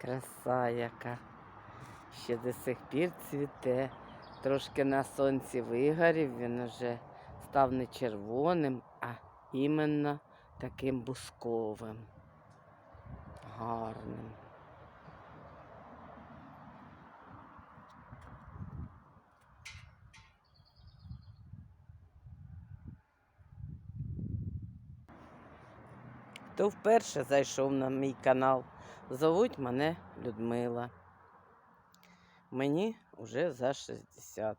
Краса яка. Ще до сих пір цвіте. Трошки на сонці вигорів, він уже став не червоним, а іменно таким бусковим. Гарним. Хто вперше зайшов на мій канал, зовуть мене Людмила. Мені вже за 60.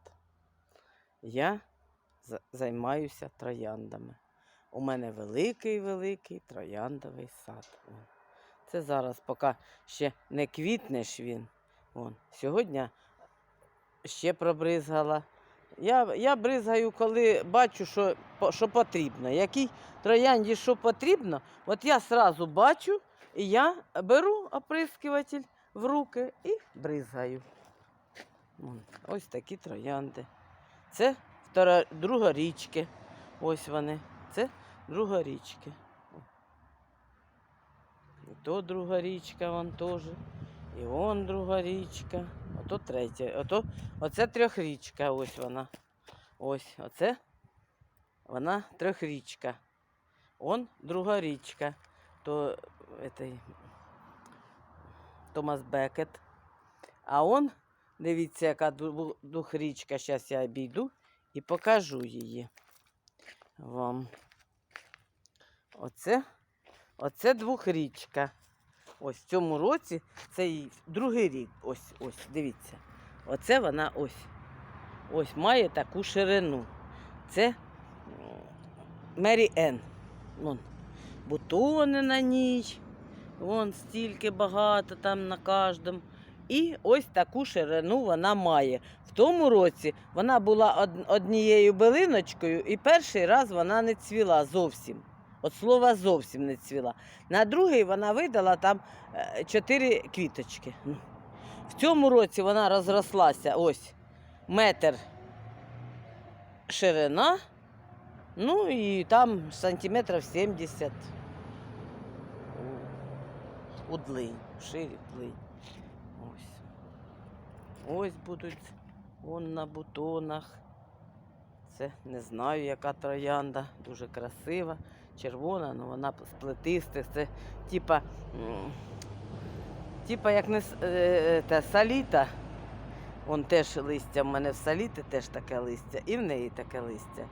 Я займаюся трояндами. У мене великий-великий трояндовий сад. Це зараз, поки ще не квітнеш він. Сьогодні ще пробризгала. Я, я бризгаю, коли бачу, що, що потрібно. Якій троянді що потрібно, от я сразу бачу, і я беру оприскуватель в руки і бризгаю. Ось такі троянди. Це втора, другорічки. Ось вони. Це другорічки. О. І то друга річка, вон теж. І вон друга річка. Ото третя. Ото, оце трьохрічка, ось вона. Ось, оце вона трьохрічка. Он друга річка. То этой, Томас Бекет. А он, дивіться, яка двохрічка. Зараз я обійду і покажу її вам. Оце, оце двохрічка. Ось в цьому році це їй другий рік. Ось, ось, дивіться. Оце вона ось. Ось має таку ширину. Це Мері Енн. Вон, бутони на ній. Вон стільки багато там на кожному. І ось таку ширину вона має. В тому році вона була однією билиночкою, і перший раз вона не цвіла зовсім. От слова зовсім не цвіла. На другий вона видала там е, чотири квіточки. В цьому році вона розрослася ось метр ширина, ну і там сантиметрів 70 у, у длинь, ширі длинь. Ось. Ось будуть вон на бутонах. Це не знаю, яка троянда, дуже красива, червона, але вона з. Це типа, типа як не с- е, саліта. Вон теж листя в мене в саліти теж таке листя, і в неї таке листя.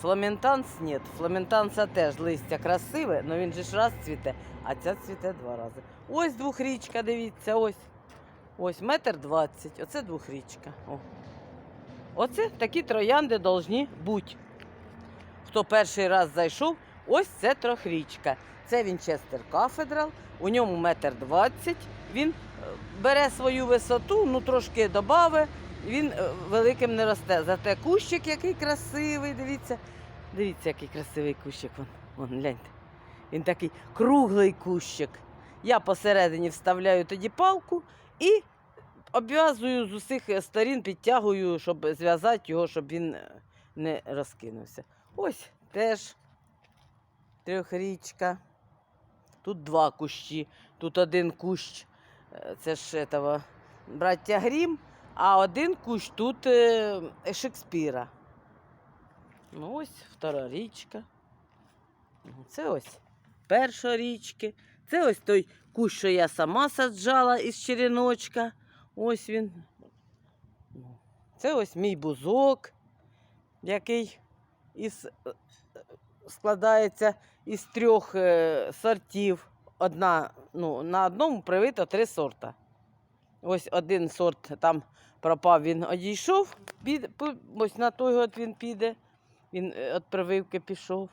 Фламентанс ні. Фламентанса теж листя красиве, але він же ж раз цвіте, а ця цвіте два рази. Ось двохрічка, дивіться, ось. Ось метр двадцять. Оце двохрічка. О. Оце такі троянди повинні бути. Хто перший раз зайшов, ось це трьохрічка. Це Вінчестер Кафедрал, у ньому метр двадцять. Він е, бере свою висоту, ну трошки додавить, він е, великим не росте. Зате кущик який красивий, дивіться. Дивіться, який красивий кущик. Вон, вон гляньте. Він такий круглий кущик. Я посередині вставляю тоді палку і обв'язую з усіх сторін, підтягую, щоб зв'язати його, щоб він е, не розкинувся. Ось теж трьохрічка. Тут два кущі. Тут один кущ, е, це ж этого, браття Грім, а один кущ тут е, Шекспіра. Ну, ось втора річка. Це ось перша річки. Це ось той кущ, що я сама саджала із череночка. Ось він. Це ось мій бузок, який із, е, е, складається із трьох е, сортів. Одна, ну, на одному привито три сорта. Ось один сорт там пропав, він одійшов, під, ось на той год він піде. Він е, від прививки пішов.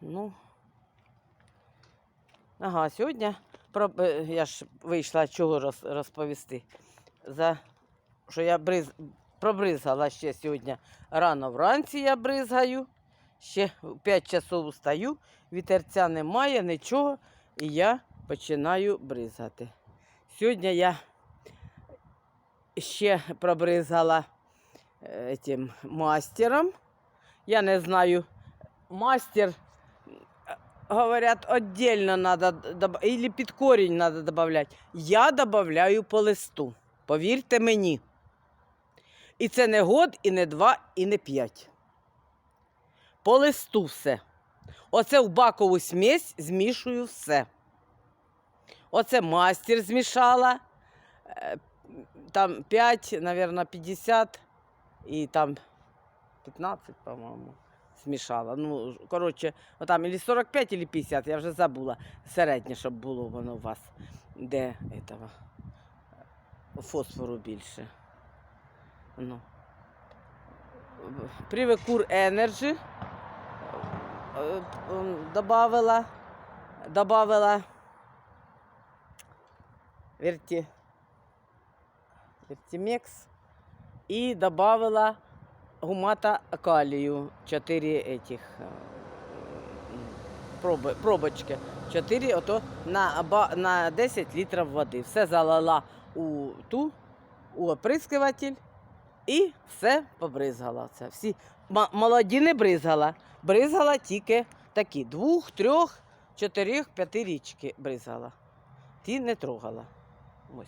Ну. Ага, сьогодні е, я ж вийшла чого роз, розповісти. За що я бриз, пробризгала ще сьогодні. Рано вранці я бризгаю, ще в 5 часов встаю, вітерця немає, нічого, і я починаю бризгати. Сьогодні я ще пробризгала е, тим мастером. Я не знаю, мастер говорят, отдельно надо, доб- під корінь надо добавлять. Я добавляю по листу. Повірте мені. І це не год, і не два, і не п'ять. По листу все. Оце в бакову смесь змішую все. Оце мастер змішала. е, Там 5, мабуть, 50 і там 15, по-моєму, змішала. Ну, коротше, отам или 45, или 50, я вже забула. Середнє, щоб було воно у вас, де этого, фосфору більше. Ну. Привекур Energy е, добавила, добавила верти, вертимекс и добавила гумата калию 4 этих проби, пробочки. 4 ото на, на 10 літрів води. Все залила у ту, у оприскуватель і все побризгала. Це всі молоді не бризгала. Бризгала тільки такі двох, трьох, чотирьох, п'яти річки бризгала. Ті не трогала. Ось.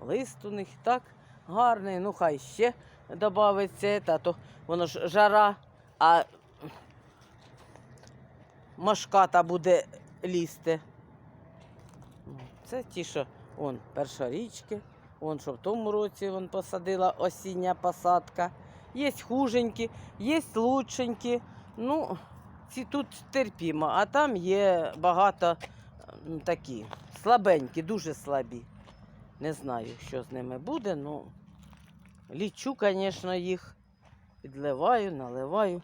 Лист у них так гарний, ну хай ще додається, та то воно ж жара, а машката буде лізти. Ну, Це ті, що он, першорічки, он, що в тому році вон, посадила осіння посадка. Є хуженькі, є лучшенькі. Ну, ці тут терпімо, а там є багато такі слабенькі, дуже слабі. Не знаю, що з ними буде, ну лічу, звісно, їх. Підливаю, наливаю.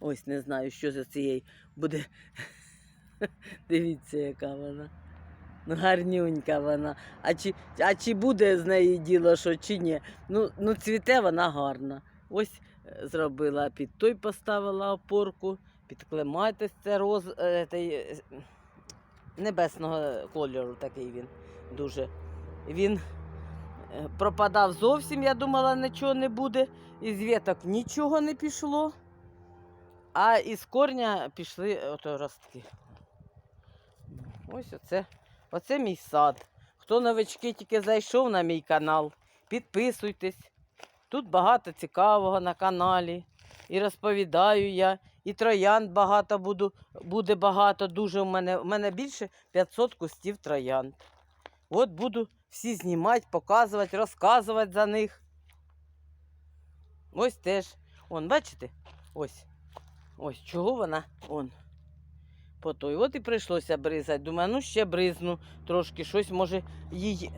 Ось не знаю, що за цієї буде. Дивіться, яка вона. Гарнюнька вона. А чи, а чи буде з неї діло, що чи ні? Ну, ну цвіте вона гарна. Ось е, зробила під той поставила опорку, під клематис це роз, е, той, е, небесного кольору такий він дуже. Він пропадав зовсім, я думала, нічого не буде. Із віток нічого не пішло, а із корня пішли ото ростки. Ось оце, оце мій сад. Хто новички тільки зайшов на мій канал, підписуйтесь. Тут багато цікавого на каналі. І розповідаю я, і троянд багато буду, буде багато, дуже в мене. У мене більше 500 кустів троянд. От буду всі знімати, показувати, розказувати за них. Ось теж. Он, бачите? Ось. Ось чого вона? Он. По той. От і прийшлося бризати. Думаю, ну ще бризну трошки, щось може їй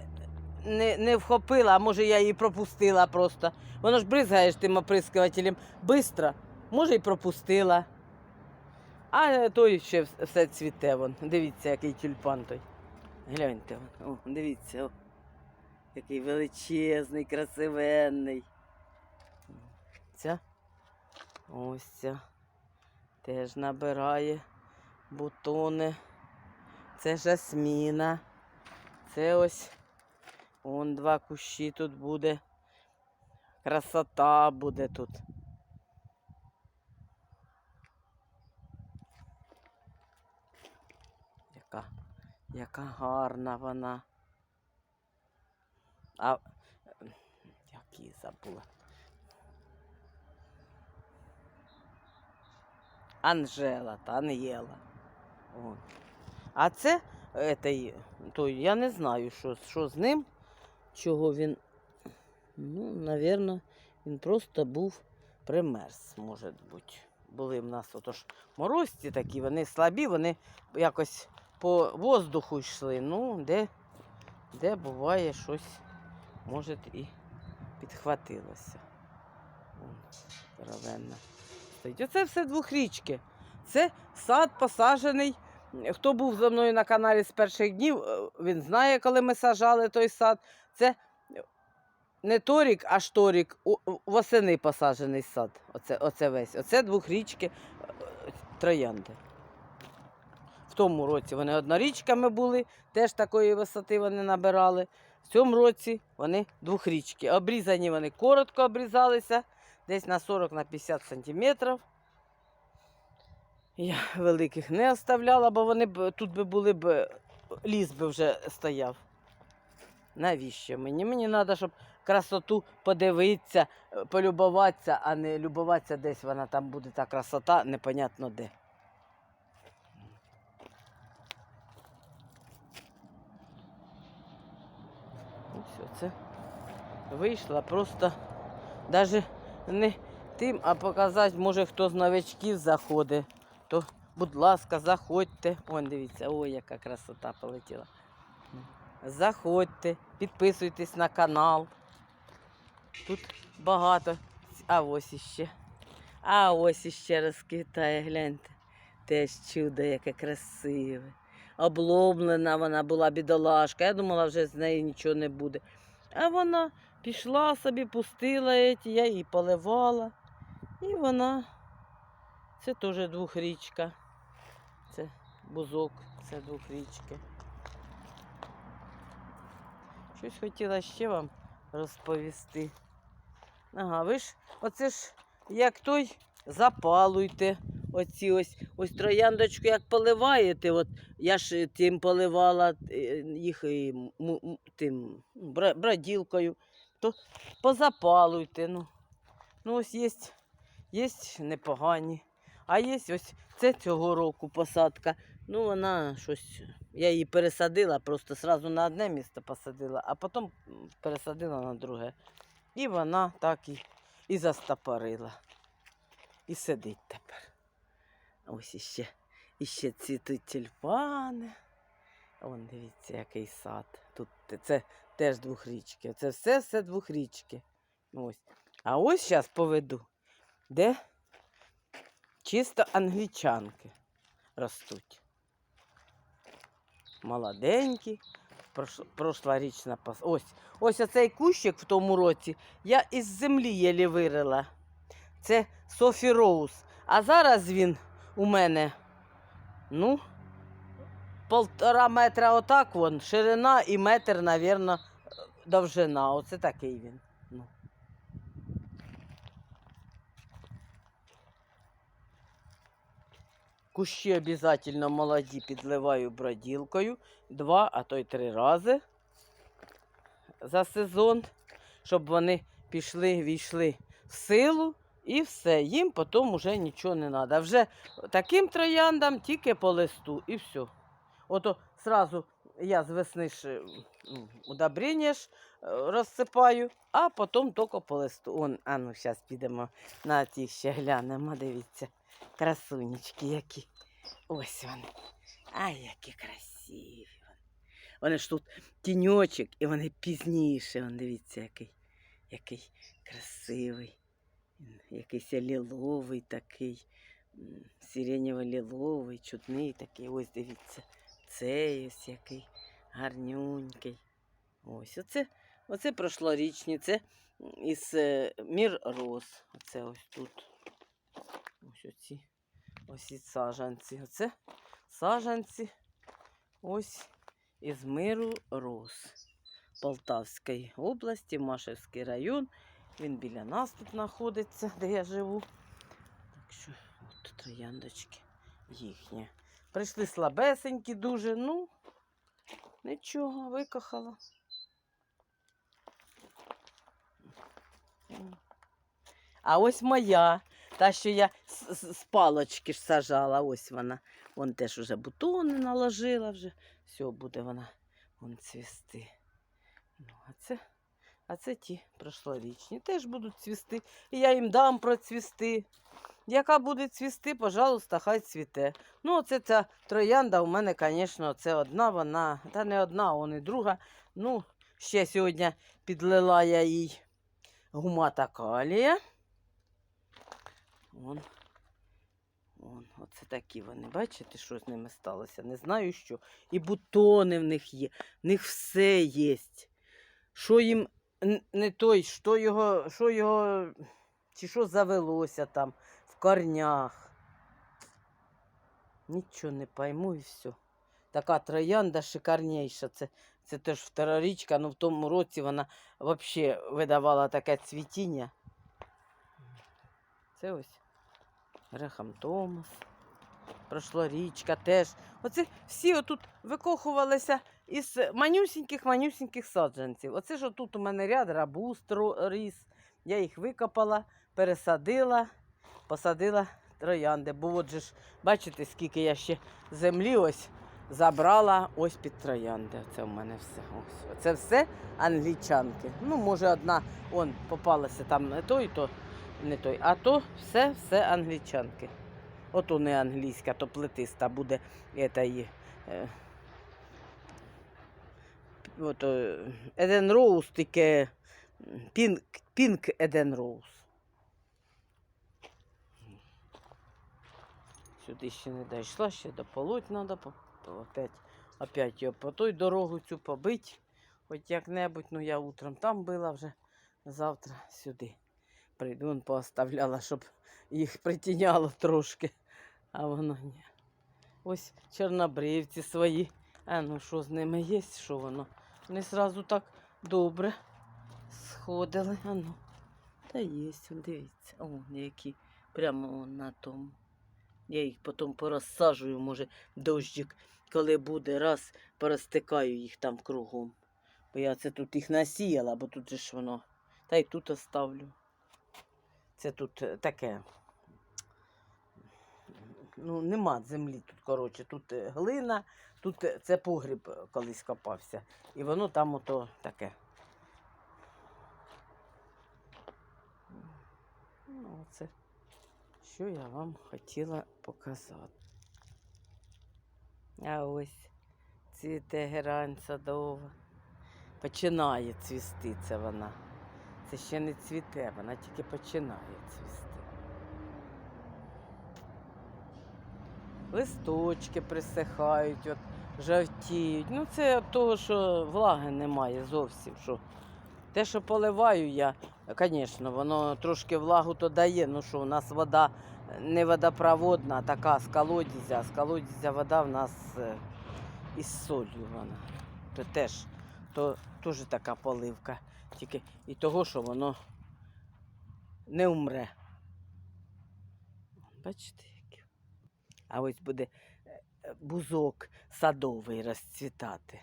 не, не вхопила, а може я її пропустила просто. Воно ж бризгаєш тим оприскувателем швидко, може і пропустила. А той ще все цвіте. Вон. Дивіться, який тюльпан той. Гляньте, вон. О, дивіться, о. який величезний, красивенний. Ця. Ось ця. Теж набирає бутони. Це жасміна. Це ось он два кущі тут буде. Красота буде тут. Яка, яка гарна вона. А як її забула. Анжела та Анєла. О. А це етей, той, я не знаю, що, що з ним, чого він. Ну, напевно, він просто був примерз, може бути. Були в нас отож морозці такі, вони слабі, вони якось по воздуху йшли. Ну, де, де буває щось, може, і підхватилося. Вон. Оце все двохрічки. Це сад посаджений. Хто був за мною на каналі з перших днів, е, він знає, коли ми сажали той сад. Це не торік, а шторік. Восени посаджений сад. Оце, оце весь. Оце двохрічки е, троянди. В тому році вони однорічками були, теж такої висоти вони набирали. В цьому році вони двохрічки. Обрізані вони коротко обрізалися, десь на 40 на 50 сантиметрів. Я великих не оставляла, бо вони б тут би були б, ліс би вже стояв. Навіщо мені? Мені треба, щоб красоту подивитися, полюбуватися, а не любуватися десь вона там буде та красота, непонятно де. І все, це вийшла просто навіть не тим, а показати, може хто з новичків заходить, то, будь ласка, заходьте. Вон дивіться, ой, яка красота полетіла. Заходьте, підписуйтесь на канал. Тут багато. А ось іще. А ось іще розквітає, гляньте. Теж чудо, яке красиве. Обломлена вона була бідолашка. Я думала, вже з неї нічого не буде. А вона пішла собі, пустила я її поливала. І вона. Це теж двохрічка. Це бузок, це двохрічки. Щось хотіла ще вам розповісти. Ага, ви ж, оце ж як той запалуйте. Оці ось ось трояндочку, як поливаєте, от я ж тим поливала е, їх і тим броділкою, то позапалуйте. Ну, ну ось є, є непогані. А є ось це цього року посадка. Ну, вона щось. Я її пересадила, просто сразу на одне місце посадила, а потім пересадила на друге. І вона так і, і застопорила. І сидить тепер. Ось іще, іще цвітуть тюльпани. Вон дивіться, який сад. Тут це теж двохрічки. Це все все двохрічки. Ось. А ось зараз поведу, де чисто англічанки ростуть. Молоденькі. Прош- Прошлорічна пос... Ось, ось оцей кущик в тому році я із землі єлі вирила. Це Софі Роуз. А зараз він у мене, ну, полтора метра отак вон, ширина і метр, навірно, довжина. Оце такий він. Ну. Кущі обов'язково молоді підливаю броділкою два, а то й три рази за сезон, щоб вони пішли, війшли в силу і все. Їм потім вже нічого не треба. Вже таким трояндам тільки по листу і все. Ото сразу я з весни ж м, удобрення ж е, розсипаю, а потім тільки по листу. Он, а ну, зараз підемо на ті ще глянемо, дивіться. Красунечки які. Ось вони. Ай, які красиві. вони. Вони ж тут тіньочок, і вони пізніше. Вон, дивіться, який, який красивий. Якийсь ліловий такий, м, сиренєво-ліловий, чудний такий. Ось дивіться. Цей ось який гарнюнький. Ось оце, оце прошлорічні, це із е, мір роз. Оце ось тут. Ось оці. Ось і саджанці. Оце саджанці. Ось із миру роз. Полтавської області, Машевський район. Він біля нас тут знаходиться, де я живу. Так що от трояндочки їхні. Прийшли слабесенькі дуже, ну, нічого, викохала. А ось моя, та, що я з, з- з палочки ж сажала, ось вона. Вон теж уже бутони наложила вже. Все, буде вона вон цвісти. Ну, а це, а це ті прошлорічні. Теж будуть цвісти. І я їм дам процвісти. Яка буде цвісти, пожалуйста, хай цвіте. Ну, оце ця троянда у мене, звісно, це одна вона, та не одна, вон і друга. Ну, ще сьогодні підлила я їй гумата калія. Вон. Вон, оце такі вони. Бачите, що з ними сталося? Не знаю що. І бутони в них є, в них все є. Що їм не той, що його, що його, чи що завелося там в корнях. Нічого не пойму і все. Така троянда шикарніша. Це, це теж второрічка, ну в тому році вона взагалі видавала таке цвітіння. Це ось Рехам Томас. прошлорічка теж. Оце всі отут викохувалися із манюсіньких-манюсіньких саджанців. Оце ж тут у мене ряд рабуз ріс. Я їх викопала, пересадила, посадила троянди. Бо от же ж, бачите, скільки я ще землі ось забрала ось під троянди. Це в мене все. Ось. Це все англічанки. Ну, може, одна он попалася там не той, то не той. А то все, все англічанки. Ото не англійська, то плетиста буде ета Еден Роуз, тільки пінк, пінк Еден Роуз. Сюди ще не дійшла, ще дополоть треба, опять, його по той дорогу цю побить, хоч як-небудь, ну я утром там була вже, завтра сюди. Прийду, он пооставляла, щоб їх притіняло трошки, а воно ні. Ось чорнобривці свої. А ну що з ними є, що воно? Вони зразу так добре сходили. А ну. Та є, дивіться. О, які прямо на тому. Я їх потім порозсаджую, може, дощик, коли буде, раз порозтикаю їх там кругом. Бо я це тут їх насіяла, бо тут же ж воно. Та й тут оставлю. Це тут е, таке. Ну, нема землі тут, коротше. Тут е, глина, тут е, це погріб колись копався. І воно там ото таке. Ну, це що я вам хотіла показати. А ось цвіте герань садова. Починає цвісти це вона. Це ще не цвіте, вона тільки починає цвісти. Листочки присихають, от, жовтіють. Ну, це від того, що влаги немає зовсім. Що. Те, що поливаю я, звісно, воно трошки влагу то дає. Ну що, у нас вода не водопроводна, а така з колодязя. З колодязя вода в нас е, із солью вона. То теж, то теж така поливка. Тільки і того, що воно не умре. Бачите, які. А ось буде е, бузок садовий розцвітати.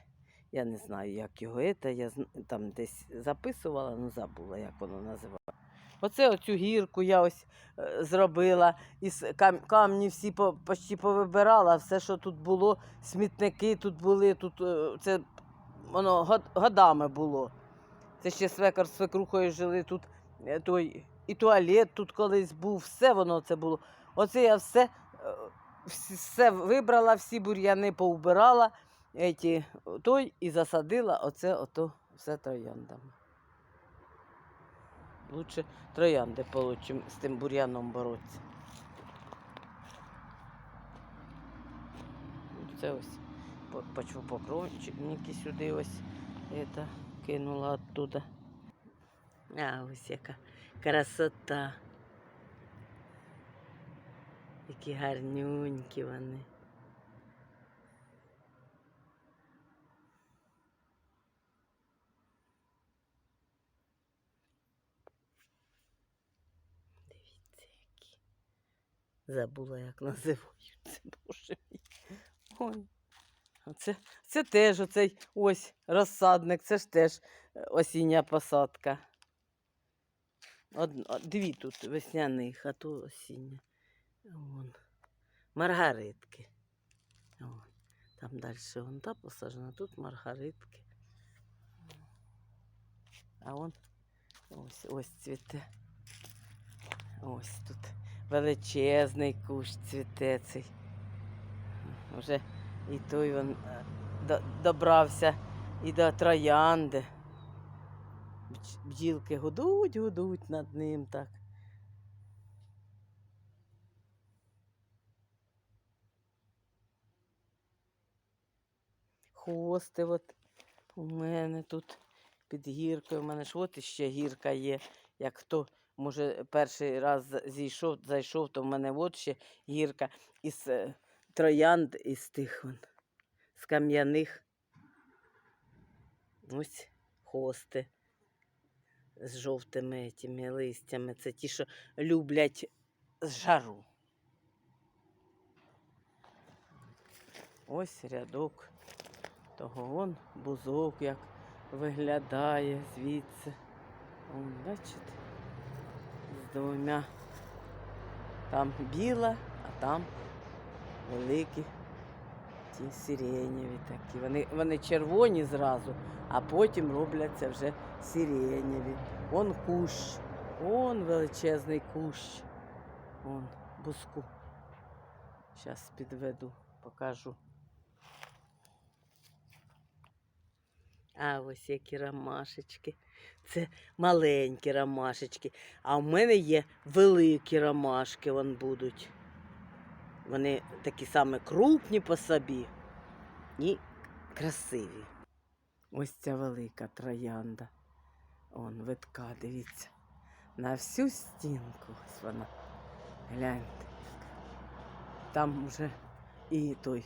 Я не знаю, як його це. Я там десь записувала, ну забула, як воно називається. Оце оцю гірку я ось е, зробила. Із кам- камні всі по, почти повибирала. Все, що тут було, смітники тут були, тут е, це воно год- годами було. Це ще свекор з свекрухою жили тут. е, Той, і туалет тут колись був, все воно це було. Оце я все, е, все вибрала, всі бур'яни поубирала, еті, той і засадила оце ото все трояндами. Лучше троянди получим з тим бур'яном боротися. Це ось по- почвопокровники сюди ось это, кинула оттуда. А ось яка красота. Які гарнюнькі вони. Дивіться, які. Забула, як називаються, боже мій. Ой. Це, це теж оцей ось розсадник, це ж теж е, осіння посадка. Од, дві тут весняних, а то осіння. Вон. Маргаритки. Вон. Там далі вон та посаджена, тут маргаритки. А вон ось ось цвіте. Ось тут величезний кущ цвіте цей. Вже і той він е, добрався і до троянди. Бдж- Бджілки гудуть, гудуть над ним так. Хости от у мене тут під гіркою. У мене ж от іще гірка є. Як хто, може, перший раз зійшов, зайшов, то в мене от ще гірка із е, троянд із тих вон, з кам'яних. Ось хости з жовтими тими листями. Це ті, що люблять жару. Ось рядок. Того вон бузок як виглядає звідси. Вон, бачите? З двома. Там біла, а там великі ті сиренєві такі. Вони, вони червоні зразу, а потім робляться вже сиренєві. Вон кущ, вон величезний кущ. Вон буску. Зараз підведу, покажу. А ось які ромашечки. Це маленькі ромашечки. А в мене є великі ромашки, вон будуть. Вони такі саме крупні по собі і красиві. Ось ця велика троянда. Он витка, дивіться. На всю стінку ось вона. Гляньте. Там вже і той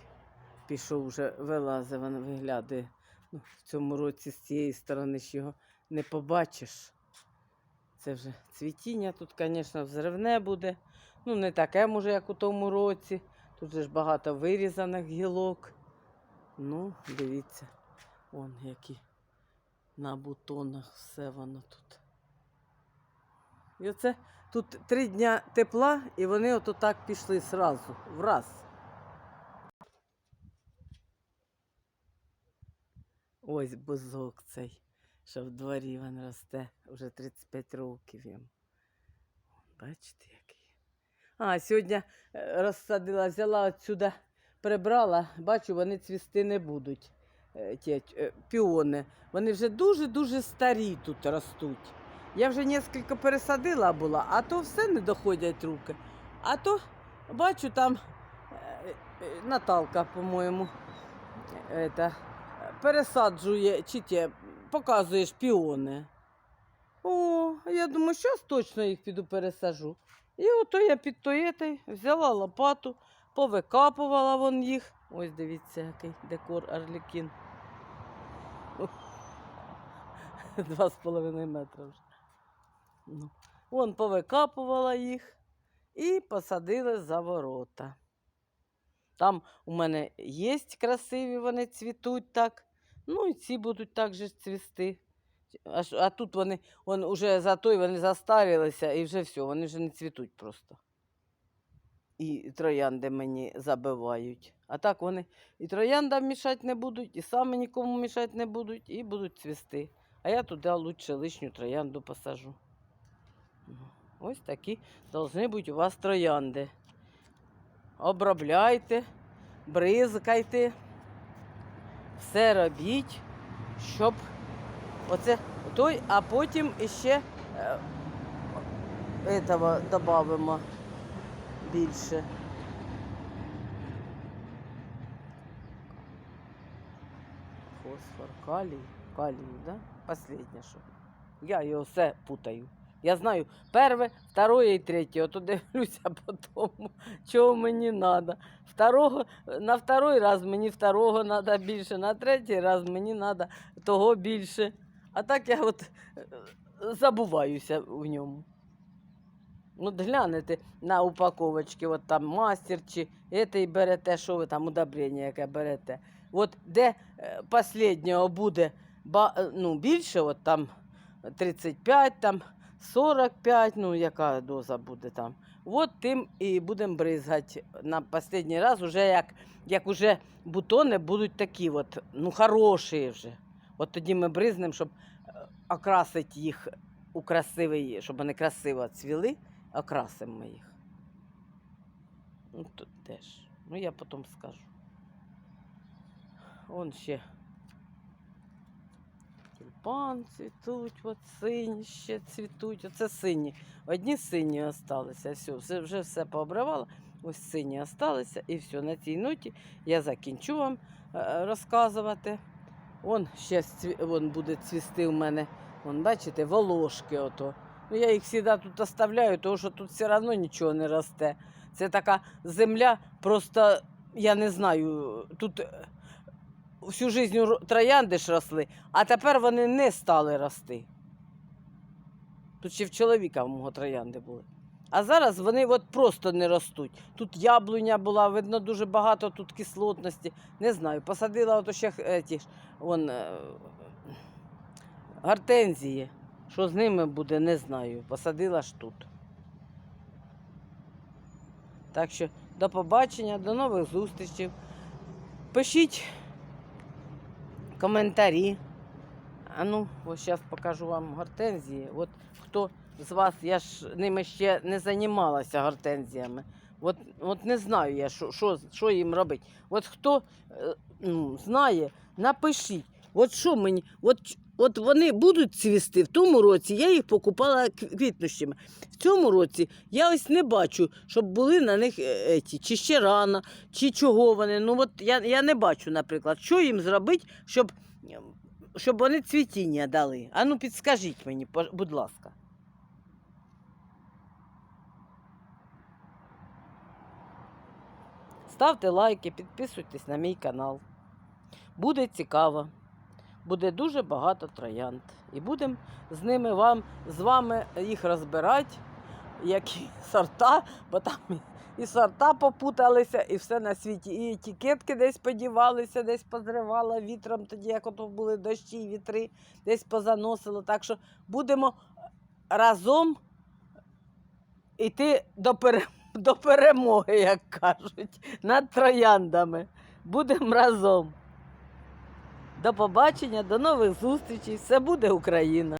пішов, вже вилазив, він виглядає. Ну, в цьому році з цієї сторони ж його не побачиш. Це вже цвітіння тут, звісно, взривне буде. Ну, не таке, може, як у тому році. Тут же ж багато вирізаних гілок. Ну, дивіться, вон які на бутонах все воно тут. І оце тут три дня тепла, і вони ото так пішли зразу, враз. Ось бузок цей, що в дворі він росте, вже 35 років йому. Бачите, який. А, сьогодні е, розсадила, взяла отсюда, прибрала, бачу, вони цвісти не будуть. е, Ті, е, піони. Вони вже дуже-дуже старі тут ростуть. Я вже кілька пересадила була, а то все не доходять руки. А то бачу там Наталка, по-моєму, пересаджує, чи ті, показує шпіони. О, я думаю, зараз точно їх піду пересажу. І ото я під тоєтой взяла лопату, повикапувала вон їх. Ось дивіться, який декор Арлікін. Два з половиною метри вже. Ну, Вон повикапувала їх і посадили за ворота. Там у мене є красиві, вони цвітуть так. Ну і ці будуть так же цвісти. А, а тут вони вон, уже за той вони застарілися і вже все, вони вже не цвітуть просто. І троянди мені забивають. А так вони і трояндам мішати не будуть, і саме нікому мішати не будуть, і будуть цвісти. А я туди лучше лишню троянду посажу. Ось такі повинні бути у вас троянди. Обробляйте, бризкайте, все робіть, щоб оце той, а потім іще е, этого додамо більше. Фосфор, калій, калій, да? Последнє, що. Я його все путаю. Я знаю перше, второе і третє. Ото дивлюся по тому, чого мені треба. Второго, на второй раз мені второго треба більше, на третій раз мені треба того більше. А так я от е, забуваюся в ньому. От глянете на упаковочки, от там мастер чи це і берете, що ви там удобрення, яке берете. От де е, останнього буде е, ну, більше, от там 35, там 45, ну яка доза буде там. От тим і будемо бризгати на останній раз, уже як, як уже бутони будуть такі, от, ну хороші вже. От тоді ми бризнемо, щоб е, окрасити їх у красивий, щоб вони красиво цвіли, окрасимо ми їх. Ну, тут теж. Ну, я потім скажу. Вон ще тюльпан цвітуть, от сині ще цвітуть. Оце сині. Одні сині залишилися. Все, все, вже все пообривала. Ось сині залишилися. І все, на цій ноті я закінчу вам е, розказувати. Вон ще вон буде цвісти у мене. Вон, бачите, волошки ото. Ну, я їх завжди тут оставляю, тому що тут все одно нічого не росте. Це така земля, просто я не знаю, тут е, всю життя троянди ж росли, а тепер вони не стали рости. Тут ще в чоловіка в мого троянди були. А зараз вони от просто не ростуть. Тут яблуня була, видно, дуже багато тут кислотності. Не знаю, посадила ото ще е, ті ж, вон, е, гортензії. Що з ними буде, не знаю. Посадила ж тут. Так що до побачення, до нових зустрічей. Пишіть коментарі. А ну, ось зараз покажу вам гортензії. От хто з вас, я ж ними ще не займалася гортензіями. От, от не знаю я, що, що, що їм робити. От хто е, ну, знає, напишіть. От що мені, от, от вони будуть цвісти. В тому році я їх покупала кв- квітнущими. В цьому році я ось не бачу, щоб були на них е, еті, чи ще рано, чи чого вони. Ну от я, я не бачу, наприклад, що їм зробити, щоб, щоб вони цвітіння дали. А ну підскажіть мені, будь ласка. Ставте лайки, підписуйтесь на мій канал. Буде цікаво. Буде дуже багато троянд. І будемо з ними вам, з вами їх розбирати, які сорта, бо там і- сорта попуталися, і все на світі. І етикетки десь подівалися, десь позривало вітром, тоді як ото були дощі, і вітри, десь позаносило. Так що будемо разом йти до, пере... до перемоги, як кажуть, над трояндами. Будемо разом. До побачення, до нових зустрічей. Все буде Україна!